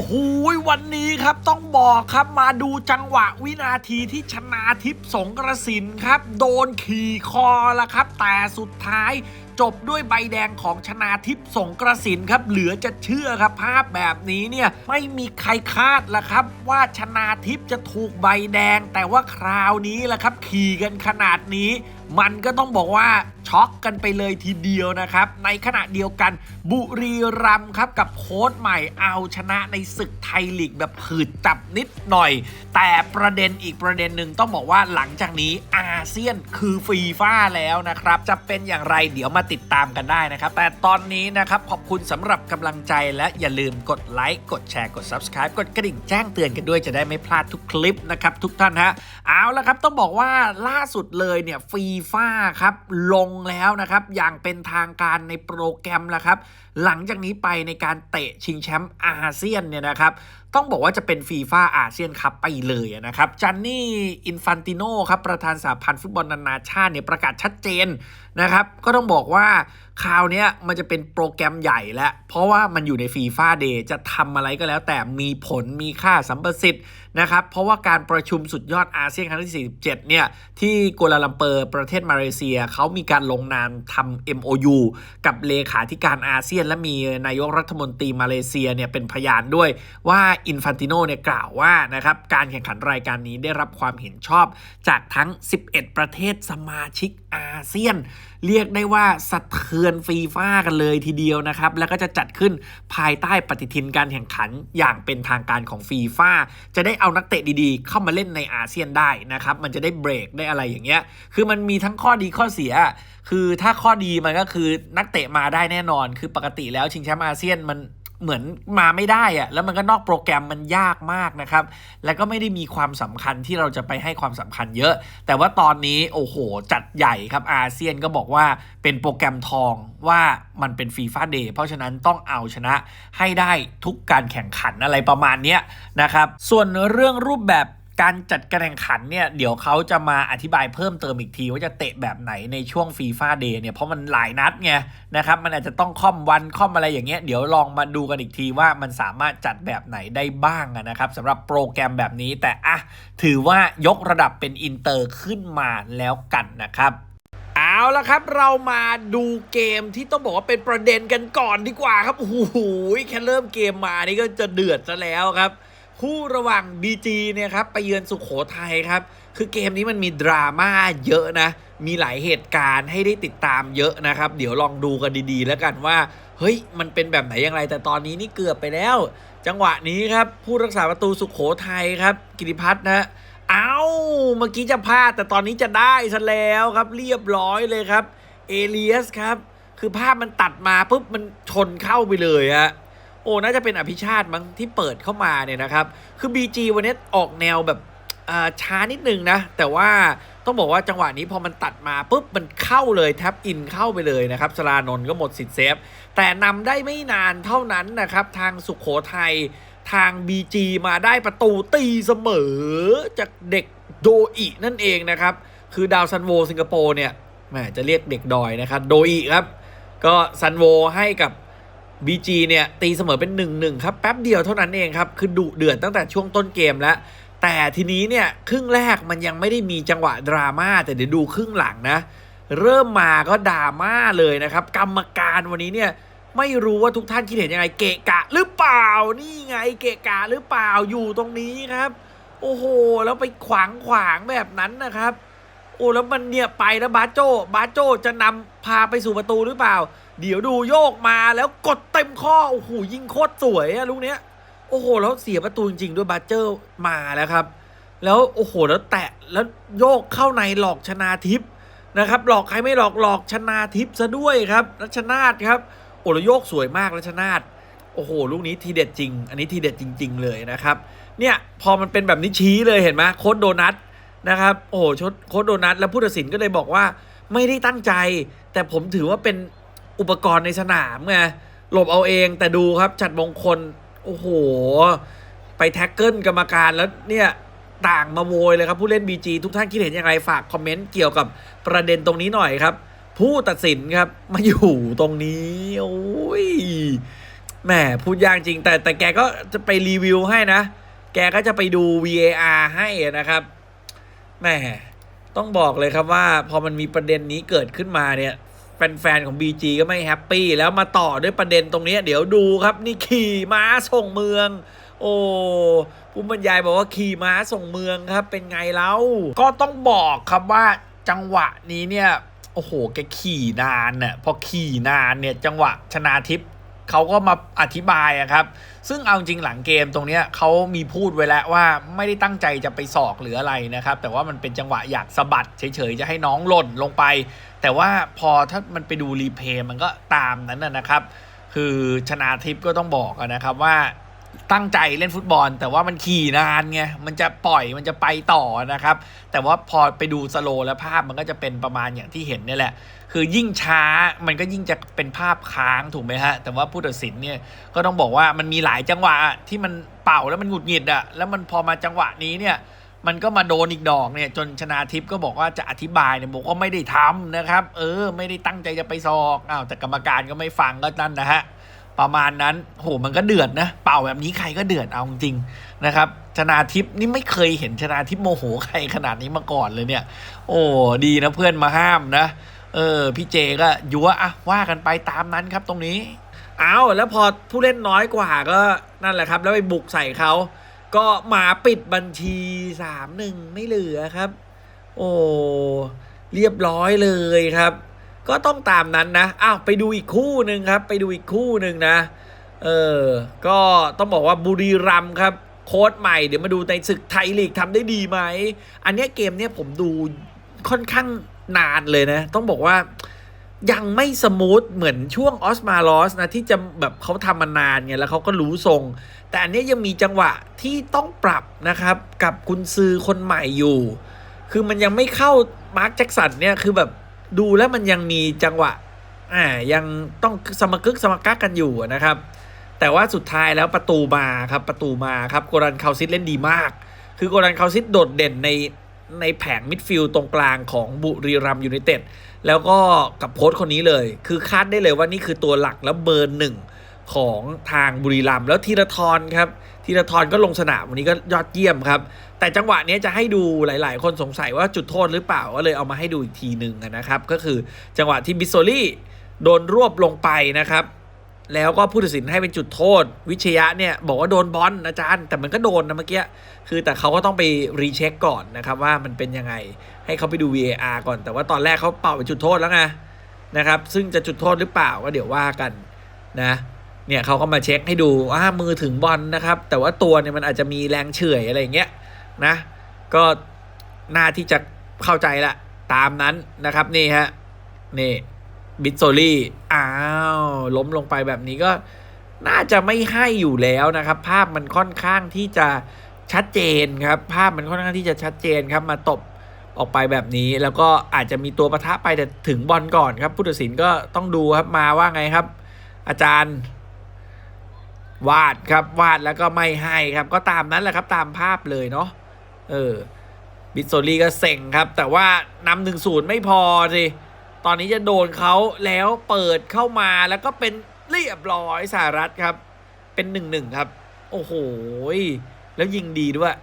โหวันนี้ครับต้องบอกครับมาดูจังหวะวินาทีที่ชนาทิพย์สงกระสินครับ โดนขี่คอละครับ แต่สุดท้ายจบด้วยใบแดงของชนาทิพย์สงกระสินครับเหลือจะเชื่อครับภาพแบบนี้เนี่ยไม่มีใครคาดละครับ ว่าชนาทิพย์จะถูกใบแดง แต่ว่าคราวนี้ละครับ ขี่กันขนาดนี้ มันก็ต้องบอกว่าช็อกกันไปเลยทีเดียวนะครับ ในขณะเดียวกันบุรีรัมย์ครับกับโค้ชใหม่เอาชนะในศึกไทยลีกแบบผืดจับนิดหน่อย แต่ประเด็นอีกประเด็นหนึ่งต้องบอกว่าหลังจากนี้อาเซียนคือฟีฟ่าแล้วนะครับ จะเป็นอย่างไรเดี๋ยวมาติดตามกันได้นะครับ แต่ตอนนี้นะครับขอบคุณสำหรับกำลังใจและอย่าลืมกดไลค์กดแชร์กด Subscribe กดกระดิ่งแจ้งเตือนกันด้วยจะได้ไม่พลาดทุกคลิปนะครับทุกท่านฮะเอาละครับต้องบอกว่าล่าสุดเลยเนี่ยฟีฟ่าครับลงแล้วนะครับอย่างเป็นทางการในโปรแกรมแล้วครับหลังจากนี้ไปในการเตะชิงแชมป์อาเซียนเนี่ยนะครับ ต้องบอกว่าจะเป็นฟีฟ่าอาเซียนคัพไปเลยนะครับจันนี่อินฟันติโนครับประธานสหพันธ์ฟุตบอลนานาชาติเนี่ยประกาศชัดเจนนะครับก็ต้องบอกว่าคราวนี้มันจะเป็นโปรแกรมใหญ่แล้ว เพราะว่ามันอยู่ในฟีฟ่าเดย์จะทำอะไรก็แล้ว แต่มีผลมีค่าสัมประสิทธิ์นะครับเพราะว่าการประชุมสุดยอดอาเซียนครั้งที่ 47 เนี่ยที่กัวลาลัมเปอร์ประเทศมาเลเซียเขามีการลงนามทำ MOU กับเลขาธิการอาเซียน และมีนายกรัฐมนตรีมาเลเซียเนี่ยเป็นพยานด้วยว่าอินฟันติโนเนี่ยกล่าวว่านะครับการแข่งขันรายการนี้ได้รับความเห็นชอบจากทั้ง 11 ประเทศสมาชิกอาเซียน เรียกได้ว่าสะเทือนฟีฟ่ากันเลยทีเดียวนะครับ แล้วก็จะจัดขึ้นภายใต้ปฏิทินการแข่งขันอย่างเป็นทางการของฟีฟ่าจะได้เอานักเตะดีๆ เข้ามาเล่นในอาเซียนได้นะครับ มันจะได้เบรกได้อะไรอย่างเงี้ยคือมันมีทั้งข้อดีข้อเสีย คือถ้าข้อดีมันก็คือนักเตะมาได้แน่นอน คือปกติแล้วชิงแชมป์อาเซียนมัน เหมือนมาไม่ได้อะแล้วมันก็นอกโปรแกรมมันยากมากนะครับ แล้วก็ไม่ได้มีความสำคัญที่เราจะไปให้ความสำคัญเยอะ แต่ว่าตอนนี้โอ้โห จัดใหญ่ครับอาเซียนก็บอกว่าเป็นโปรแกรมทองว่ามันเป็นฟีฟ่าเดย์เพราะฉะนั้นต้องเอาชนะให้ได้ทุกการแข่งขันอะไรประมาณนี้นะครับ ส่วนเรื่องรูปแบบ การจัดการแข่งขันเนี่ยเดี๋ยวเขาจะมาอธิบายเพิ่มเติมอีกที ว่าจะเตะแบบไหนในช่วงฟีฟ่าเดย์เนี่ยเพราะมันหลายนัดไงนะครับมันอาจจะต้องค่อมวันค่อมอะไรอย่างเงี้ยเดี๋ยวลองมาดูกันอีกทีว่ามันสามารถจัดแบบไหนได้บ้างนะครับสำหรับโปรแกรมแบบนี้ แต่อะถือว่ายกระดับเป็นอินเตอร์ขึ้นมาแล้วกันนะครับเอาละครับเรามาดูเกมที่ต้องบอกว่าเป็นประเด็นกันก่อนดีกว่าครับโอ้โหแค่เริ่มเกมมานี่ก็จะเดือดซะแล้วครับ คู่ระหว่าง BG เนี่ยครับไปเยือนสุขโขทัยครับ คือเกมนี้มันมีดราม่าเยอะนะ มีหลายเหตุการณ์ให้ได้ติดตามเยอะนะครับ เดี๋ยวลองดูกันดีๆ แล้วกันว่า เฮ้ย มันเป็นแบบไหนอย่างไร แต่ตอนนี้นี่เกือบไปแล้ว จังหวะนี้ครับ ผู้รักษาประตูสุขโขทัยครับ กิติพัฒน์นะเอาเมื่อกี้จะพลาด แต่ตอนนี้จะได้ซะแล้วครับ เรียบร้อยเลยครับ เอเลียสครับ คือภาพมันตัดมาปุ๊บมันชนเข้าไปเลยฮะ โอ้น่าจะเป็นอภิชาติมั้งที่เปิดเข้ามาเนี่ยนะครับ คือ BG วันนี้ออกแนวแบบช้านิดนึงนะ แต่ว่าต้องบอกว่าจังหวะนี้พอมันตัดมาปุ๊บมันเข้าเลยแท็บอินเข้าไปเลยนะครับสลานนก็หมดสิทธิ์เซฟ แต่นำได้ไม่นานเท่านั้นนะครับ ทางสุขโขทัยทาง BG มาได้ประตูตีเสมอจากเด็กโดอินั่นเองนะครับ คือดาวซันโวสิงคโปร์เนี่ยแหมจะเรียกเด็กดอยนะครับ โดอิครับ ก็ซันโวให้กับ BG เนี่ยตีเสมอเป็น 1-1 ครับ แป๊บเดียวเท่านั้นเองครับ คือดุเดือดตั้งแต่ช่วงต้นเกมแล้ว แต่ทีนี้เนี่ยครึ่งแรกมันยังไม่ได้มีจังหวะดราม่าแต่เดี๋ยวดูครึ่งหลังนะ เริ่มมาก็ดราม่าเลยนะครับ กรรมการวันนี้เนี่ยไม่รู้ว่าทุกท่านคิดเห็นยังไง เกะกะหรือเปล่านี่ไงเกะกะหรือเปล่าอยู่ตรงนี้ครับ โอ้โห แล้วไปขวางขวางแบบนั้นนะครับ โอ้แล้วมันเนี่ยไปแล้วบาโจบาโจจะนำพาไปสู่ประตูหรือเปล่า เดี๋ยวดูโยกมาแล้วกดเต็มข้อ โอ้โหยิงโคตรสวยอะลูกเนี้ย โอ้โห แล้วเสียประตูจริงๆ ด้วยบาเจอร์มาแล้วครับ แล้วโอ้โห แล้วแตะแล้วโยกเข้าในหลอกชนาทิพย์นะครับ หลอกใครไม่หลอกหลอกชนาทิพย์ซะด้วยครับรัชนาทครับ โอ้แล้วโยกสวยมากรัชนาทโอ้โห ลูกนี้ทีเด็ดจริง อันนี้ทีเด็ดจริง ๆ เลยนะครับ เนี่ยพอมันเป็นแบบนี้ชี้เลยเห็นไหมโค้ดโดนัทนะครับ โอ้โหโค้ดโดนัทแล้วผู้ตัดสินก็เลยบอกว่าไม่ได้ตั้งใจ แต่ผมถือว่าเป็น อุปกรณ์ในสนามไงหลบเอาเองแต่ดูครับจัดมงคล โอ้โห ไปแท็กเกิลกรรมการแล้วเนี่ยต่างมาโวยเลยครับ ผู้เล่น BG ทุกท่านคิดเห็นยังไงฝากคอมเมนต์เกี่ยวกับประเด็นตรงนี้หน่อยครับ ผู้ตัดสินครับมาอยู่ตรงนี้ โอ้ยแหมพูดยากจริง แต่แต่แกก็จะไปรีวิวให้นะ แกก็จะไปดู VAR ให้นะครับแหมต้องบอกเลยครับว่าพอมันมีประเด็นนี้เกิดขึ้นมาเนี่ย แฟนๆของ BG ก็ไม่แฮปปี้แล้วมาต่อด้วยประเด็นตรงนี้ เดี๋ยวดูครับนี่ขี่ม้าส่งเมือง โอ้ผู้บรรยายบอกว่าขี่ม้าส่งเมืองครับ เป็นไงแล้วก็ต้องบอกครับว่าจังหวะนี้เนี่ยโอ้โหแกขี่นานเน่ยพอขี่นานเนี่ยจังหวะชนาทิพย์ เขาก็มาอธิบายอะครับ ซึ่งเอาจริงหลังเกมตรงนี้เขามีพูดไว้แล้วว่าไม่ได้ตั้งใจจะไปสอกหรืออะไรนะครับ แต่ว่ามันเป็นจังหวะอยากสะบัดเฉยๆ จะให้น้องหล่นลงไป แต่ว่าพอถ้ามันไปดูรีเพย์มันก็ตามนั้นนะนะครับ คือชนาทิพย์ก็ต้องบอกนะครับว่า ตั้งใจเล่นฟุตบอล แต่ว่ามันขี่นานไงมันจะปล่อยมันจะไปต่อนะครับ แต่ว่าพอไปดูสโลแล้วภาพมันก็จะเป็นประมาณอย่างที่เห็นนี่แหละ คือยิ่งช้ามันก็ยิ่งจะเป็นภาพค้างถูกไหมฮะแต่ว่าผู้ตัดสินเนี่ยก็ต้องบอกว่ามันมีหลายจังหวะที่มันเป่าแล้วมันหงุดหงิดอะแล้วมันพอมาจังหวะนี้เนี่ยมันก็มาโดนอีกดอกเนี่ยจนชนาทิพย์ก็บอกว่าจะอธิบายเนี่ยบอกว่าไม่ได้ทำนะครับ เออ ไม่ได้ตั้งใจจะไปซอกอ้าวแต่กรรมการก็ไม่ฟังก็นั่นนะฮะ ประมาณนั้นโหมันก็เดือดนะ เป่าแบบนี้ใครก็เดือดเอาจริงนะครับ ชนาทิพย์นี่ไม่เคยเห็นชนาทิพย์โมโหใครขนาดนี้มาก่อนเลยเนี่ย โอ้ดีนะเพื่อนมาห้ามนะ เออ พี่เจก็ยัวอะว่ากันไปตามนั้นครับตรงนี้ เอาแล้วพอผู้เล่นน้อยกว่าก็นั่นแหละครับ แล้วไปบุกใส่เขาก็หมาปิดบัญชีสามหนึ่งไม่เหลือครับ โอ้เรียบร้อยเลยครับ ก็ต้องตามนั้นนะอ้าวไปดูอีกคู่หนึ่งครับ ไปดูอีกคู่หนึ่งนะ เออ ก็ต้องบอกว่าบุรีรัมย์ครับ โค้ดใหม่เดี๋ยวมาดูในศึกไทยลีกทำได้ดีไหม อันนี้เกมเนี้ยผมดูค่อนข้างนานเลยนะ ต้องบอกว่ายังไม่สมูทเหมือนช่วงออสมาลอสนะ ที่จะแบบเขาทำมานานไงแล้วเขาก็รู้ทรง แต่อันนี้ยังมีจังหวะที่ต้องปรับนะครับ กับกุนซือคนใหม่อยู่ คือมันยังไม่เข้ามาร์คแจ็คสันเนี่ยคือแบบ ดูแล้วมันยังมีจังหวะอ่ายังต้องสมกึกสมกักกันอยู่นะครับ แต่ว่าสุดท้ายแล้วประตูมาครับประตูมาครับโกรันคาซิดเล่นดีมาก คือโกรันคาซิดโดดเด่นในในแผงมิดฟิลด์ตรงกลางของบุรีรัมยูไนเต็ดแล้วก็กับโพสต์คนนี้เลย คือคาดได้เลยว่านี่คือตัวหลักแล้วเบอร์หนึ่ง ของทางบุรีรัมย์แล้วธีรทรครับธีรทรก็ลงสนามวันนี้ก็ยอดเยี่ยมครับ แต่จังหวะนี้จะให้ดูหลาย ๆ คนสงสัยว่าจุดโทษหรือเปล่าก็เลยเอามาให้ดูอีกทีหนึ่งนะครับ ก็คือจังหวะที่บิสโซลี่โดนรวบลงไปนะครับแล้วก็ผู้ตัดสินให้เป็นจุดโทษ วิชยะเนี่ยบอกว่าโดนบอลอาจารย์ แต่มันก็โดนนะเมื่อกี้คือแต่เขาก็ต้องไปรีเช็คก่อนนะครับว่ามันเป็นยังไงให้เขาไปดู VAR ก่อน แต่ว่าตอนแรกเขาเป่าเป็นจุดโทษแล้วไงนะครับ ซึ่งจะจุดโทษหรือเปล่าก็เดี๋ยวว่ากันนะ เนี่ยเขาก็มาเช็คให้ดูว่ามือถึงบอลนะครับ แต่ว่าตัวเนี่ยมันอาจจะมีแรงเฉื่อยอะไรเงี้ยนะก็น่าที่จะเข้าใจละตามนั้นนะครับนี่ฮะนี่บิตโซลี่อ้าวล้มลงไปแบบนี้ก็น่าจะไม่ให้อยู่แล้วนะครับ ภาพมันค่อนข้างที่จะชัดเจนครับ ภาพมันค่อนข้างที่จะชัดเจนครับมาตบออกไปแบบนี้ แล้วก็อาจจะมีตัวประทะไปแต่ถึงบอลก่อนครับผู้ตัดสินก็ต้องดูครับมาว่าไงครับ อาจารย์ วาดครับวาดแล้วก็ไม่ให้ครับ ก็ตามนั้นแหละครับตามภาพเลยเนาะเออบิสโซลีก็เซ็งครับ แต่ว่านำหนึ่งศูนย์ไม่พอสิตอนนี้จะโดนเขาแล้วเปิดเข้ามาแล้วก็เป็นเรียบร้อยสหรัฐครับ เป็นหนึ่งหนึ่งครับ โอ้โหแล้วยิงดีด้วย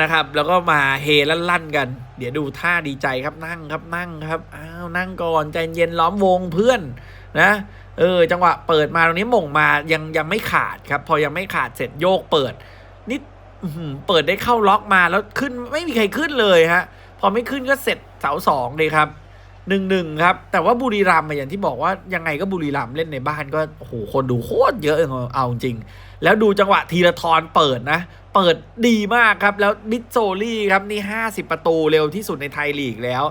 นะครับ แล้วก็มาเฮลั่นกัน เดี๋ยวดูท่าดีใจครับนั่งครับนั่งครับอ้าวนั่งก่อนใจเย็นล้อมวงเพื่อน นะเออจังหวะเปิดมาตรงนี้ม่งมายังยังไม่ขาดครับ พอยังไม่ขาดเสร็จโยกเปิดนิดเปิดได้เข้าล็อกมาแล้วขึ้นไม่มีใครขึ้นเลยฮะ พอไม่ขึ้นก็เสร็จเสาสองเลยครับหนึ่งหนึ่งครับ แต่ว่าบุรีรัมย์อย่างที่บอกว่ายังไงก็บุรีรัมย์เล่นในบ้านก็โอ้โหคนดูโคตรเยอะเอาจริง แล้วดูจังหวะธีรทรเปิดนะ เปิดดีมากครับ แล้วบิโซลี่ครับนี่ 50 ประตูเร็วที่สุดในไทยลีกแล้ว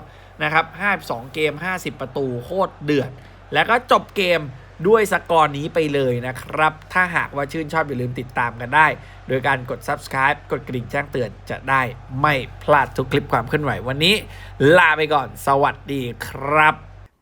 นะครับ52 เกม 50 ประตูโคตรเดือด แล้วก็จบเกมด้วยสกอร์นี้ไปเลยนะครับ ถ้าหากว่าชื่นชอบอย่าลืมติดตามกันได้ โดยการกด subscribe กดกระดิ่งแจ้งเตือนจะได้ไม่พลาดทุกคลิปความเคลื่อนไหววันนี้ ลาไปก่อน สวัสดีครับ